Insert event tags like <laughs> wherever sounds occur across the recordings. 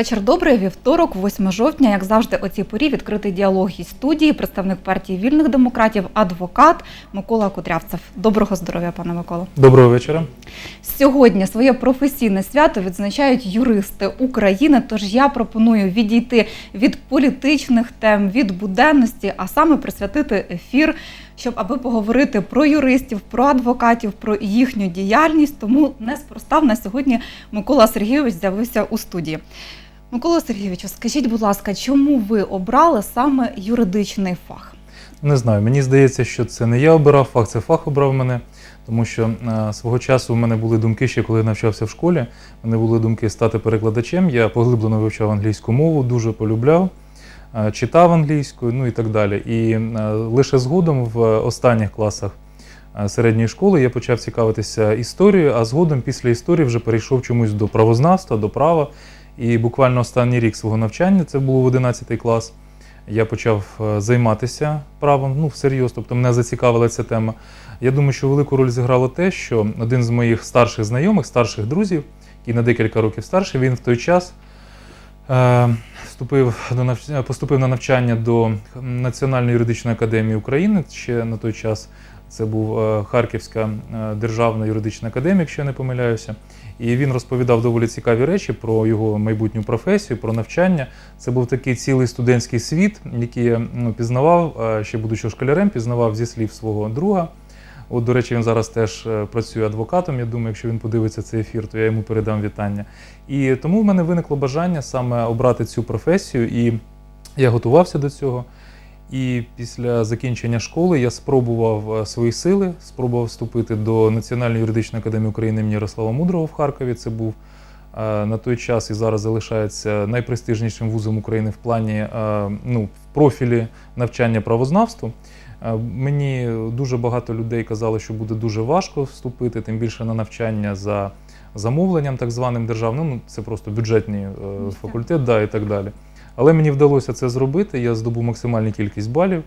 Вечір добрий, вівторок, 8 жовтня. Як завжди, о цій порі відкритий діалог із студії, представник партії вільних демократів, адвокат Микола Кудрявцев. Доброго здоров'я, пане Миколо. Доброго вечора. Сьогодні своє професійне свято відзначають юристи України. Тож я пропоную відійти від політичних тем, від буденності, а саме присвятити ефір, щоб аби поговорити про юристів, про адвокатів, про їхню діяльність. Тому неспроста в нас сьогодні Микола Сергійович з'явився у студії. Микола Сергійовичу, скажіть, будь ласка, чому ви обрали саме юридичний фах? Не знаю, мені здається, що це не я обирав фах, це фах обрав мене. Тому що е, свого часу в мене були думки ще коли я навчався в школі. У мене були думки стати перекладачем. Я поглиблено вивчав англійську мову, дуже полюбляв, е, читав англійською, ну і так далі. І е, лише згодом в останніх класах е, середньої школи я почав цікавитися історією, а згодом після історії вже перейшов чомусь до правознавства, до права. І буквально останній рік свого навчання, це було в 11 клас. Я почав е, займатися правом, ну всерйоз, тобто мене зацікавила ця тема. Я думаю, що велику роль зіграло те, що один з моїх старших знайомих, старших друзів, який на декілька років старший, він в той час е, вступив до навч... поступив на навчання до Національної юридичної академії України. Ще на той час це був е, Харківська е, державна юридична академія, якщо я не помиляюся. І він розповідав доволі цікаві речі про його майбутню професію, про навчання. Це був такий цілий студентський світ, який я ну, пізнавав, е, ще будучи школярем, пізнавав зі слів свого друга. От, до речі, він зараз теж працює адвокатом. Я думаю, якщо він подивиться цей ефір, то я йому передам вітання. І тому в мене виникло бажання саме обрати цю професію, і я готувався до цього. І після закінчення школи я спробував е, свої сили, спробував вступити до Національної юридичної академії України імені Ярослава Мудрого в Харкові. Це був е, на той час і зараз залишається найпрестижнішим вузом України в плані е, ну, в профілі навчання правознавству. Мені дуже багато людей казали, що буде дуже важко вступити, тим більше на навчання за замовленням, так званим державним. Ну, це просто бюджетний е, факультет, да, і так далі. Але мені вдалося це зробити. Я здобув максимальну кількість балів.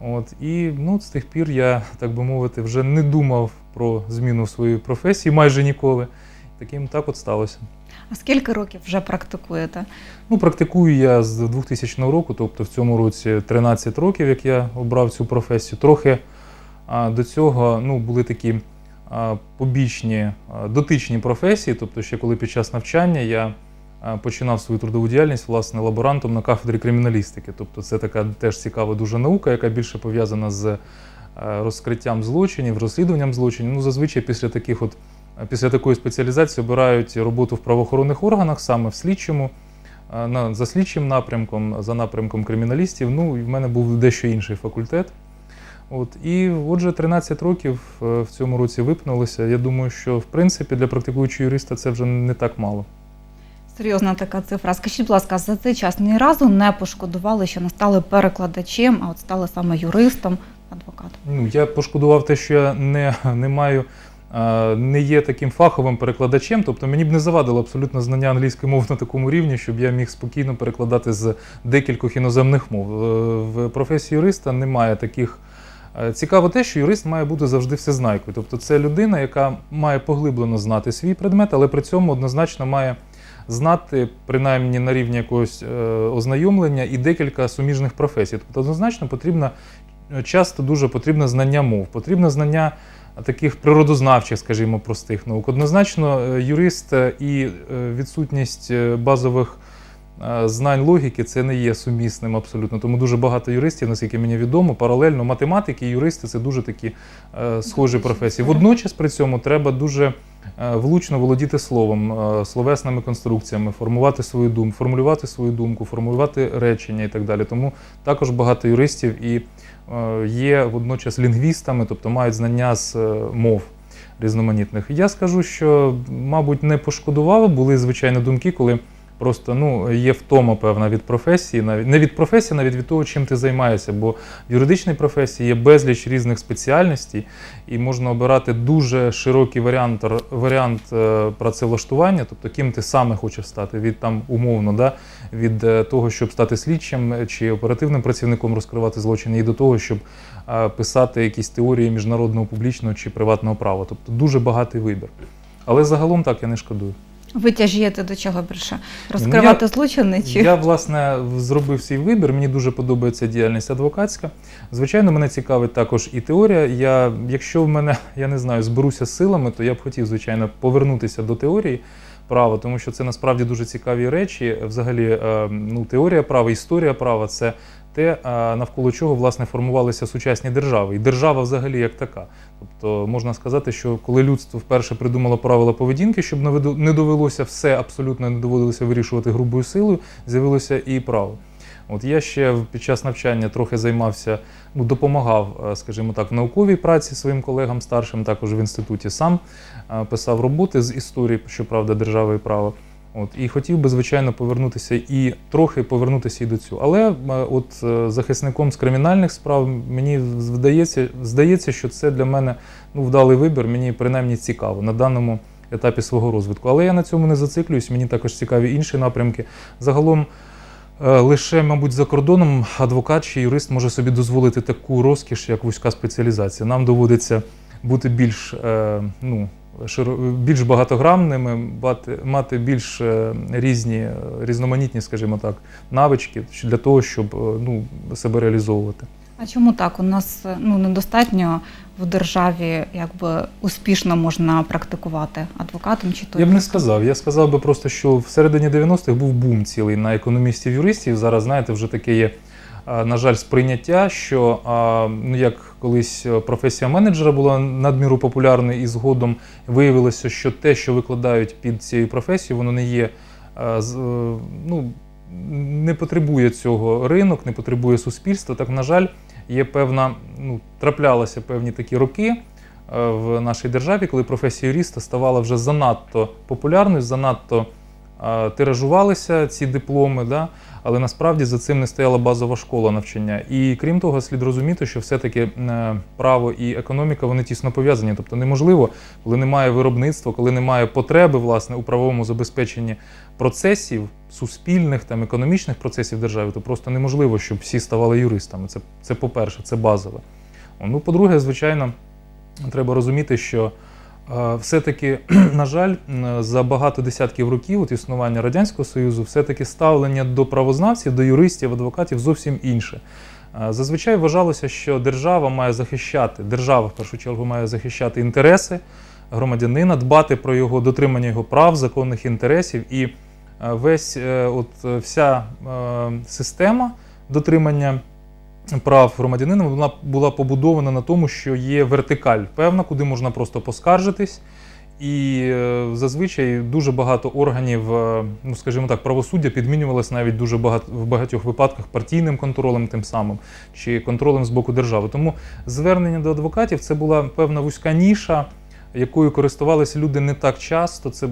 От, і ну, з тих пір я, так би мовити, вже не думав про зміну своєї професії майже ніколи. Таким так от сталося. А скільки років вже практикуєте? Ну, практикую я з 2000 року, тобто в цьому році 13 років, як я обрав цю професію. Трохи а, до цього ну, були такі а, побічні а, дотичні професії, тобто ще коли під час навчання я починав свою трудову діяльність власне лаборантом на кафедрі криміналістики. Тобто це така теж цікава дуже наука, яка більше пов'язана з е, розкриттям злочинів, розслідуванням злочинів. Ну, зазвичай після таких от після такої спеціалізації обирають роботу в правоохоронних органах, саме в слідчому, е, за слідчим напрямком, за напрямком криміналістів. Ну, і в мене був дещо інший факультет. От, і отже, 13 років е, в цьому році випнулося. Я думаю, що в принципі для практикуючого юриста це вже не так мало. Серйозна така цифра. Скажіть, будь ласка, за цей час ні разу не пошкодували, що не стали перекладачем, а от стали саме юристом, адвокатом. Ну, я пошкодував те, що я не, не маю. Не є таким фаховим перекладачем, тобто мені б не завадило абсолютно знання англійської мови на такому рівні, щоб я міг спокійно перекладати з декількох іноземних мов. Е, В професії юриста немає таких. Е, Цікаво те, що юрист має бути завжди всезнайкою. Тобто це людина, яка має поглиблено знати свій предмет, але при цьому однозначно має знати, принаймні на рівні якогось е, ознайомлення, і декілька суміжних професій. Тобто однозначно потрібно е, часто дуже потрібне знання мов, потрібне знання таких природознавчих, скажімо, простих наук. Однозначно, е, юрист і відсутність базових знань логіки це не є сумісним абсолютно. Тому дуже багато юристів, наскільки мені відомо, паралельно математики і юристи це дуже такі е, схожі професії. Водночас при цьому треба дуже е, влучно володіти словом, е, словесними конструкціями, формувати свою думку, формулювати свою думку, формулювати речення і так далі. Тому також багато юристів і е, є водночас лінгвістами, тобто мають знання з е, мов різноманітних. Я скажу, що, мабуть, не пошкодувало, були звичайно думки, коли. Просто ну, є втома певна від професії, навіть не від професії, навіть від того, чим ти займаєшся. Бо в юридичній професії є безліч різних спеціальностей, і можна обирати дуже широкий варіант, варіант е, працевлаштування, тобто ким ти саме хочеш стати, від там умовно, да, від е, того, щоб стати слідчим чи оперативним працівником розкривати злочини, і до того, щоб е, писати якісь теорії міжнародного публічного чи приватного права. Тобто дуже багатий вибір. Але загалом так я не шкодую. Ви тяжієте до чого більше? Розкривати злочини чи Я, власне, зробив свій вибір. Мені дуже подобається діяльність адвокатська. Звичайно, мене цікавить також і теорія. Я, якщо в мене, я не знаю, зберуся з силами, то я б хотів, звичайно, повернутися до теорії права, тому що це насправді дуже цікаві речі. Взагалі, е, ну, теорія права, історія права це те, е, навколо чого власне формувалися сучасні держави. І держава взагалі як така. Тобто можна сказати, що коли людство вперше придумало правила поведінки, щоб не довелося все абсолютно не доводилося вирішувати грубою силою, з'явилося і право. От я ще під час навчання трохи займався, ну допомагав, е, скажімо так, в науковій праці своїм колегам старшим, також в інституті сам е, писав роботи з історії, щоправда, держави і права. От і хотів би, звичайно, повернутися і трохи повернутися і до цього. Але е, от захисником з кримінальних справ мені здається, здається, що це для мене ну, вдалий вибір. Мені принаймні цікаво на даному етапі свого розвитку. Але я на цьому не зациклююсь. Мені також цікаві інші напрямки. Загалом. Е, Лише, мабуть, за кордоном адвокат чи юрист може собі дозволити таку розкіш, як вузька спеціалізація. Нам доводиться бути більш, е, ну, більш багатограмними, мати, більш е, різні, різноманітні, скажімо так, навички для того, щоб ну, себе реалізовувати. А чому так? У нас е, ну недостатньо в державі, якби успішно можна практикувати адвокатом чи то Я б не сказав. Я сказав би просто, що в середині 90-х був бум цілий на економістів-юристів. Зараз, знаєте, вже таке є, на жаль, сприйняття, що ну, як колись е, професія менеджера була надміру популярною, і згодом виявилося, що те, що викладають під цією професією, воно не є. е, Ну, не потребує цього ринок, не потребує суспільства. Так, на жаль, є певна, ну, траплялися певні такі роки е, в нашій державі, коли професія юриста ставала вже занадто популярною, занадто тиражувалися ці дипломи, да? але насправді за цим не стояла базова школа навчання. І крім того, слід розуміти, що все-таки е, право і економіка вони тісно пов'язані. Тобто неможливо, коли немає виробництва, коли немає потреби власне у правовому забезпеченні процесів суспільних там економічних процесів держави, то просто неможливо, щоб всі ставали юристами. Це, це по-перше, це базове. Ну, по-друге, звичайно, треба розуміти, що все-таки, <clears throat> на жаль, за багато десятків років от існування Радянського Союзу, все-таки ставлення до правознавців, до юристів, адвокатів зовсім інше. Зазвичай вважалося, що держава має захищати, держава в першу чергу має захищати інтереси громадянина, дбати про його дотримання його прав, законних інтересів. І е, весь е, от е, вся система дотримання прав громадянина вона була побудована на тому, що є вертикаль певна, куди можна просто поскаржитись. І е, зазвичай дуже багато органів, е, ну скажімо так, правосуддя підмінювалось навіть дуже багато в багатьох випадках партійним контролем, тим самим чи контролем з боку держави. Тому звернення до адвокатів це була певна вузька ніша, якою користувалися люди не так часто. Це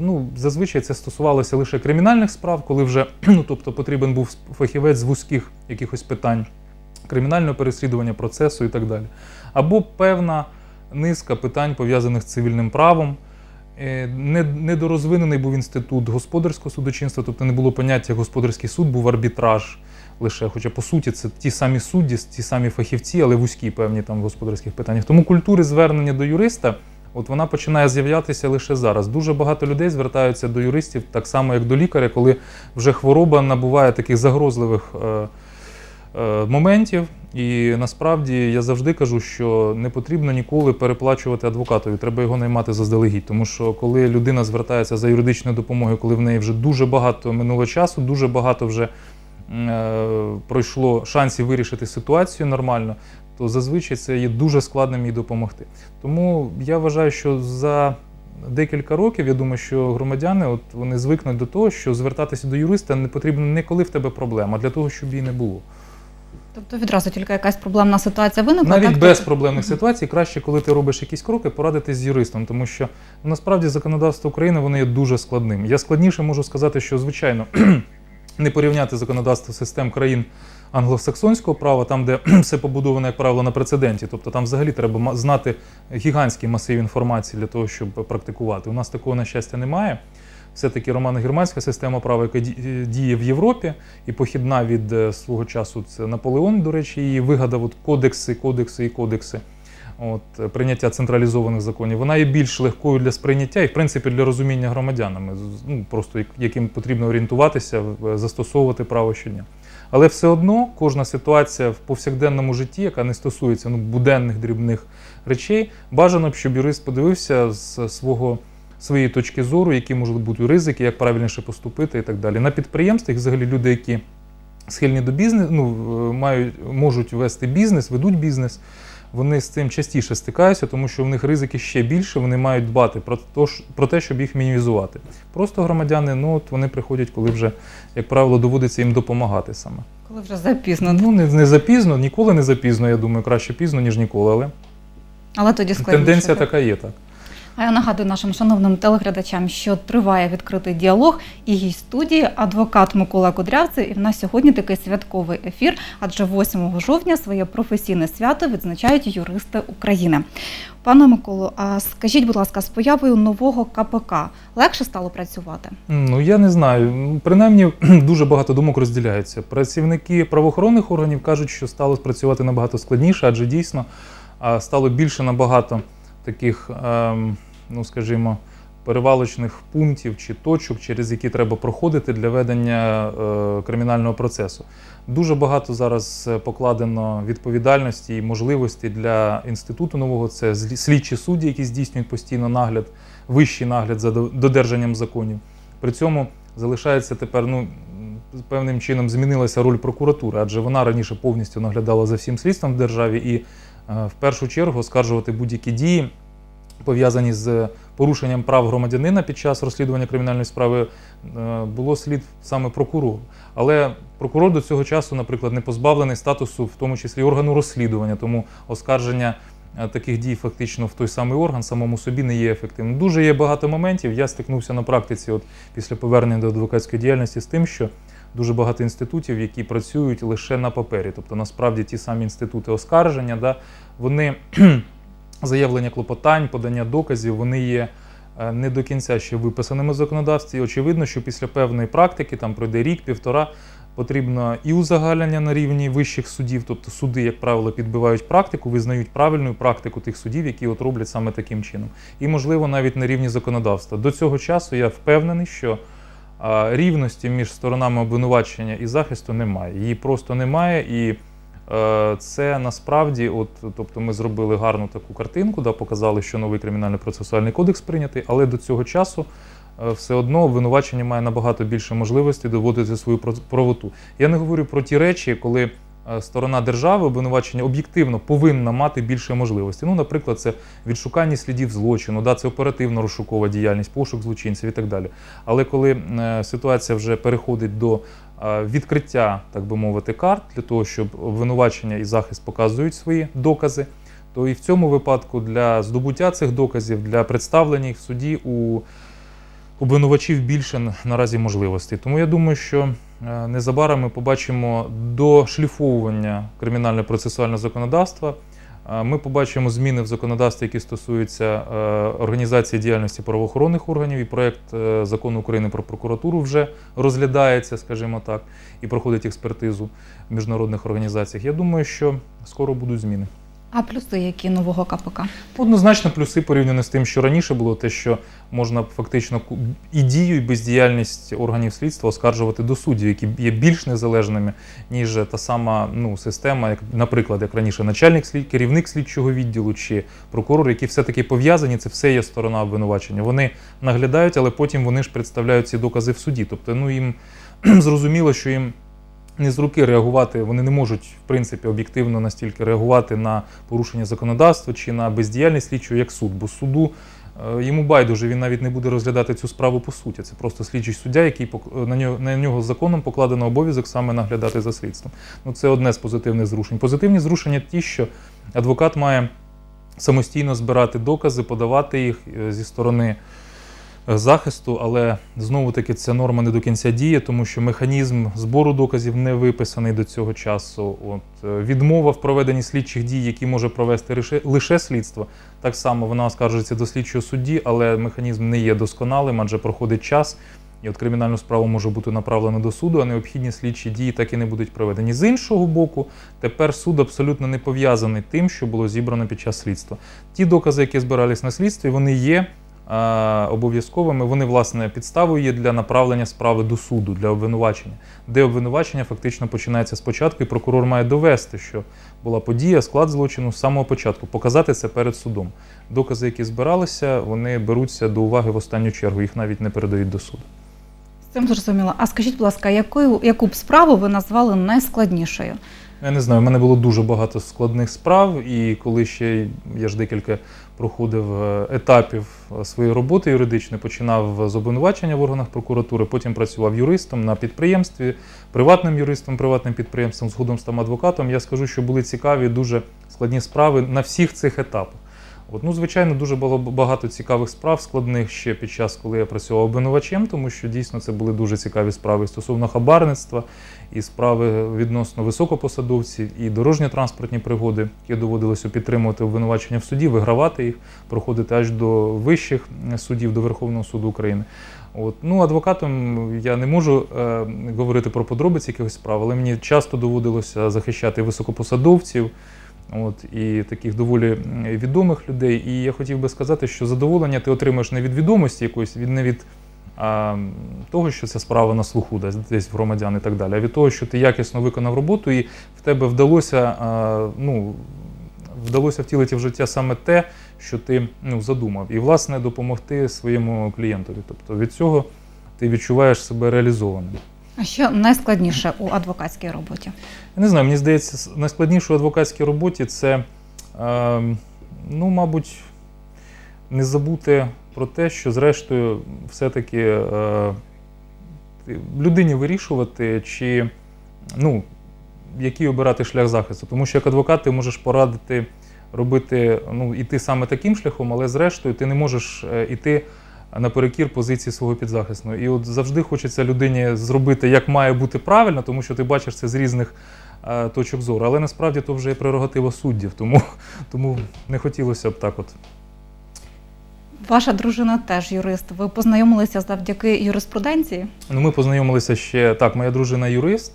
ну, зазвичай це стосувалося лише кримінальних справ, коли вже <clears throat> ну, тобто потрібен був фахівець з вузьких якихось питань кримінального переслідування процесу і так далі. Або певна низка питань, пов'язаних з цивільним правом. Е, Недорозвинений був інститут господарського судочинства, тобто не було поняття господарський суд, був арбітраж лише. Хоча по суті це ті самі судді, ті самі фахівці, але вузькі певні там в господарських питаннях. Тому культури звернення до юриста, от вона починає з'являтися лише зараз. Дуже багато людей звертаються до юристів так само, як до лікаря, коли вже хвороба набуває таких загрозливих. е, е, моментів. І насправді я завжди кажу, що не потрібно ніколи переплачувати адвокатові, треба його наймати заздалегідь. Тому що коли людина звертається за юридичною допомогою, коли в неї вже дуже багато минуло часу, дуже багато вже е, пройшло шансів вирішити ситуацію нормально, то зазвичай це є дуже складним їй допомогти. Тому я вважаю, що за декілька років я думаю, що громадяни от вони звикнуть до того, що звертатися до юриста не потрібно не коли в тебе проблема, а для того, щоб її не було. Тобто відразу тільки якась проблемна ситуація виникла. Навіть так, без проблемних ситуацій краще, коли ти робиш якісь кроки, порадитись з юристом, тому що ну, насправді законодавство України воно є дуже складним. Я складніше можу сказати, що звичайно <clears throat> не порівняти законодавство систем країн англосаксонського права, там, де <clears throat> все побудовано, як правило, на прецеденті. Тобто там взагалі треба знати гігантський масив інформації для того, щоб практикувати. У нас такого, на щастя, немає. Все-таки романо-германська система права, яка ді- діє в Європі, і похідна від е, свого часу це Наполеон, до речі, її вигадав от кодекси, кодекси і кодекси. от, е, прийняття централізованих законів, вона є більш легкою для сприйняття і, в принципі, для розуміння громадянами, ну, просто як- яким потрібно орієнтуватися, застосовувати право щодня. Але все одно кожна ситуація в повсякденному житті, яка не стосується ну, буденних дрібних речей, бажано б, щоб юрист подивився з свого своєї точки зору, які можуть бути ризики, як правильніше поступити і так далі. На підприємствах взагалі люди, які схильні до бізнесу, ну, е, мають, можуть вести бізнес, ведуть бізнес, вони з цим частіше стикаються, тому що в них ризики ще більше, вони мають дбати про, то, про те, щоб їх мінімізувати. Просто громадяни, ну от вони приходять, коли вже, як правило, доводиться їм допомагати саме. Коли вже запізно. Ну, не, не запізно, ніколи не запізно, я думаю, краще пізно, ніж ніколи, але Але тоді складніше. тенденція так? така є, так. А я нагадую нашим шановним телеглядачам, що триває відкритий діалог і гість студії адвокат Микола Кудрявцев. І в нас сьогодні такий святковий ефір, адже 8 жовтня своє професійне свято відзначають юристи України. Пане Миколо, а скажіть, будь ласка, з появою нового КПК легше стало працювати? Ну я не знаю. Принаймні <clears throat> дуже багато думок розділяється. Працівники правоохоронних органів кажуть, що стало працювати набагато складніше, адже дійсно стало більше набагато таких, ем, ну скажімо, перевалочних пунктів чи точок, через які треба проходити для ведення е, кримінального процесу. Дуже багато зараз покладено відповідальності і можливості для інституту нового. Це слідчі судді, які здійснюють постійно нагляд, вищий нагляд за додержанням законів. При цьому залишається тепер, ну певним чином змінилася роль прокуратури, адже вона раніше повністю наглядала за всім слідством в державі і е, в першу чергу оскаржувати будь-які дії, пов'язані з порушенням прав громадянина під час розслідування кримінальної справи, е, було слід саме прокурору. Але прокурор до цього часу, наприклад, не позбавлений статусу, в тому числі органу розслідування, тому оскарження е, таких дій фактично в той самий орган самому собі не є ефективним. Дуже є багато моментів. Я стикнувся на практиці, от після повернення до адвокатської діяльності, з тим, що дуже багато інститутів, які працюють лише на папері. Тобто, насправді ті самі інститути оскарження, да, вони заявлення клопотань, подання доказів, вони є е, не до кінця ще виписаними в законодавстві. І очевидно, що після певної практики, там пройде рік, півтора, потрібно і узагальнення на рівні вищих судів, тобто суди, як правило, підбивають практику, визнають правильну практику тих судів, які от роблять саме таким чином. І, можливо, навіть на рівні законодавства. До цього часу я впевнений, що рівності між сторонами обвинувачення і захисту немає. Її просто немає. І це насправді, от, тобто ми зробили гарну таку картинку, да, показали, що новий кримінальний процесуальний кодекс прийнятий, але до цього часу е, все одно обвинувачення має набагато більше можливості доводити свою правоту. Я не говорю про ті речі, коли е, сторона держави обвинувачення об'єктивно повинна мати більше можливостей. Ну, наприклад, це відшукання слідів злочину, да, це оперативно-розшукова діяльність, пошук злочинців і так далі. Але коли е, ситуація вже переходить до е, відкриття, так би мовити, карт для того, щоб обвинувачення і захист показують свої докази, то і в цьому випадку для здобуття цих доказів, для представлення їх в суді у обвинувачів більше наразі можливостей. Тому я думаю, що е, незабаром ми побачимо дошліфовування кримінально-процесуального законодавства. Е, Ми побачимо зміни в законодавстві, які стосуються е, організації діяльності правоохоронних органів. І проект е, закону України про прокуратуру вже розглядається, скажімо так, і проходить експертизу в міжнародних організаціях. Я думаю, що скоро будуть зміни. А плюси які нового КПК? Однозначно, плюси порівняно з тим, що раніше було, те, що можна фактично і дію, і бездіяльність органів слідства оскаржувати до суддів, які є більш незалежними, ніж та сама ну, система, як, наприклад, як раніше начальник слід, керівник слідчого відділу чи прокурор, які все-таки пов'язані, це все є сторона обвинувачення. Вони наглядають, але потім вони ж представляють ці докази в суді. Тобто, ну їм <clears throat> зрозуміло, що їм не з руки реагувати, вони не можуть, в принципі, об'єктивно настільки реагувати на порушення законодавства чи на бездіяльність слідчого, як суд. Бо суду е, йому байдуже, він навіть не буде розглядати цю справу по суті. Це просто слідчий суддя, який на нього, на нього законом покладено обов'язок саме наглядати за слідством. Ну, це одне з позитивних зрушень. Позитивні зрушення ті, що адвокат має самостійно збирати докази, подавати їх е, зі сторони захисту, але знову таки ця норма не до кінця діє, тому що механізм збору доказів не виписаний до цього часу. От е, відмова в проведенні слідчих дій, які може провести лише, слідство, так само вона оскаржується до слідчого судді, але механізм не є досконалим, адже проходить час. І от кримінальну справу може бути направлено до суду, а необхідні слідчі дії так і не будуть проведені. З іншого боку, тепер суд абсолютно не пов'язаний тим, що було зібрано під час слідства. Ті докази, які збирались на слідстві, вони є обов'язковими. Вони, власне, підставою є для направлення справи до суду, для обвинувачення, де обвинувачення фактично починається спочатку, і прокурор має довести, що була подія, склад злочину з самого початку, показати це перед судом. Докази, які збиралися, вони беруться до уваги в останню чергу, їх навіть не передають до суду. З цим зрозуміло. А скажіть, будь ласка, якою яку б справу ви назвали найскладнішою? Я не знаю, в мене було дуже багато складних справ, і коли ще я ж декілька проходив е, етапів е, своєї роботи юридичної, починав з обвинувачення в органах прокуратури, потім працював юристом на підприємстві, приватним юристом, приватним підприємством, згодом став адвокатом. Я скажу, що були цікаві, дуже складні справи на всіх цих етапах. От, ну, звичайно, дуже було багато цікавих справ складних ще під час, коли я працював обвинувачем, тому що дійсно це були дуже цікаві справи стосовно хабарництва, і справи відносно високопосадовців, і дорожньо-транспортні пригоди, які доводилося підтримувати обвинувачення в суді, вигравати їх, проходити аж до вищих судів, до Верховного суду України. От. Ну, адвокатом я не можу е, говорити про подробиці якихось справ, але мені часто доводилося захищати високопосадовців. От, і таких доволі відомих людей. І я хотів би сказати, що задоволення ти отримаєш не від відомості якоїсь, від не від а, того, що ця справа на слуху десь, десь в громадян і так далі, а від того, що ти якісно виконав роботу, і в тебе вдалося, а, ну, вдалося втілити в життя саме те, що ти ну, задумав, і власне допомогти своєму клієнтові. Тобто від цього ти відчуваєш себе реалізованим. А що найскладніше у адвокатській роботі? Не знаю, мені здається, найскладніше у адвокатській роботі це, е, ну, мабуть, не забути про те, що зрештою все-таки е, людині вирішувати, чи ну, який обирати шлях захисту. Тому що як адвокат ти можеш порадити робити, ну, іти саме таким шляхом, але зрештою ти не можеш е, іти наперекір позиції свого підзахисного. І от завжди хочеться людині зробити, як має бути правильно, тому що ти бачиш це з різних е, точок зору. Але насправді то вже є прерогатива суддів, тому, <laughs> тому не хотілося б так от. Ваша дружина теж юрист. Ви познайомилися завдяки юриспруденції? Ну, ми познайомилися ще так. Моя дружина юрист.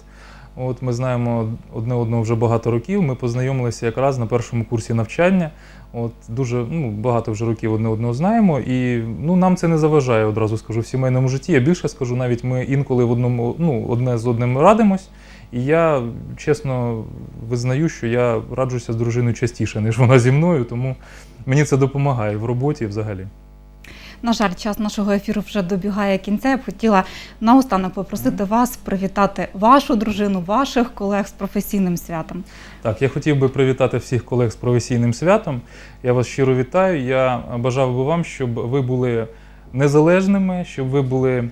От ми знаємо одне одного вже багато років. Ми познайомилися якраз на першому курсі навчання. От дуже ну, багато вже років одне одного знаємо. І ну, нам це не заважає, одразу скажу, в сімейному житті. Я більше скажу, навіть ми інколи в одному, ну, одне з одним радимось. І я чесно визнаю, що я раджуся з дружиною частіше, ніж вона зі мною, тому мені це допомагає в роботі взагалі. На жаль, час нашого ефіру вже добігає кінця. Я б хотіла наостанок попросити вас привітати вашу дружину, ваших колег з професійним святом. Так, я хотів би привітати всіх колег з професійним святом. Я вас щиро вітаю. Я бажав би вам, щоб ви були незалежними, щоб ви були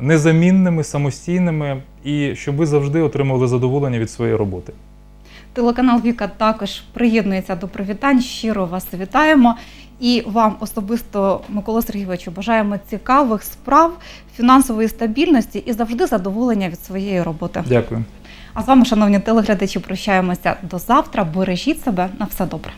незамінними, самостійними і щоб ви завжди отримували задоволення від своєї роботи. Телеканал Віка також приєднується до привітань. Щиро вас вітаємо. І вам особисто, Микола Сергійовичу, бажаємо цікавих справ, фінансової стабільності і завжди задоволення від своєї роботи. Дякую. А з вами, шановні телеглядачі, прощаємося до завтра. Бережіть себе на все добре.